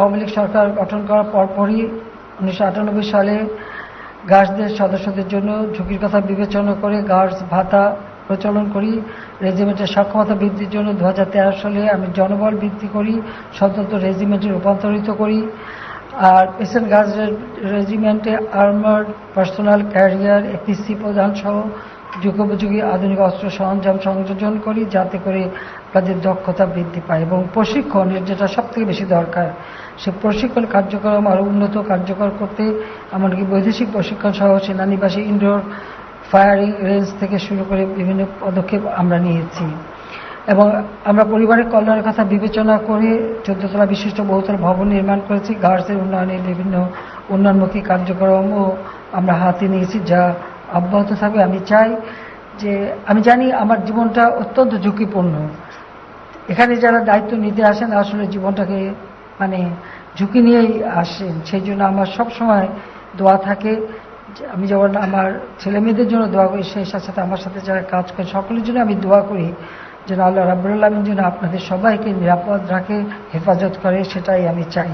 আওয়ামী লীগ সরকার গঠন করার পরপরই উনিশশো আটানব্বই সালে গার্ডসদের সদস্যদের জন্য ঝুঁকির কথা বিবেচনা করে গার্ডস ভাতা প্রচলন করি, রেজিমেন্টের সক্ষমতা বৃদ্ধির জন্য দু হাজার তেরো সালে আমি জনবল বৃদ্ধি করি, স্বতন্ত্র রেজিমেন্টে রূপান্তরিত করি। আর পেসেন্ট গার্ডস রেজিমেন্টে আর্মার্ড পার্সোনাল ক্যারিয়ার এপিসি প্রদান সহ যুগোপযোগী আধুনিক অস্ত্র সরঞ্জাম সংযোজন করি, যাতে করে তাদের দক্ষতা বৃদ্ধি পায় এবং প্রশিক্ষণের যেটা সব থেকে বেশি দরকার। সে প্রশিক্ষণ কার্যক্রম আরও উন্নত কার্যকর করতে, এমনকি বৈদেশিক প্রশিক্ষণ সহ সেনানিবাসী ইনডোর ফায়ারিং রেঞ্জ থেকে শুরু করে বিভিন্ন পদক্ষেপ আমরা নিয়েছি। এবং আমরা পরিবারের কল্যাণের কথা বিবেচনা করে চোদ্দতলা বিশিষ্ট বহুতল ভবন নির্মাণ করেছি। গার্ডসের উন্নয়নে বিভিন্ন উন্নয়নমুখী কার্যক্রমও আমরা হাতে নিয়েছি, যা অব্যাহত থাকবে। আমি চাই যে, আমি জানি আমার জীবনটা অত্যন্ত ঝুঁকিপূর্ণ। এখানে যারা দায়িত্ব নিতে আসেন, আসলে জীবনটাকে মানে ঝুঁকি নিয়েই আসেন। সেই জন্য আমার সব সময় দোয়া থাকে। আমি যেমন আমার ছেলে মেয়েদের জন্য দোয়া করি, সেই সাথে সাথে আমার সাথে যারা কাজ করে সকলের জন্য আমি দোয়া করি যেন আল্লাহ রাবুল আলমের জন্য আপনাদের সবাইকে নিরাপদ রাখে, হেফাজত করে, সেটাই আমি চাই।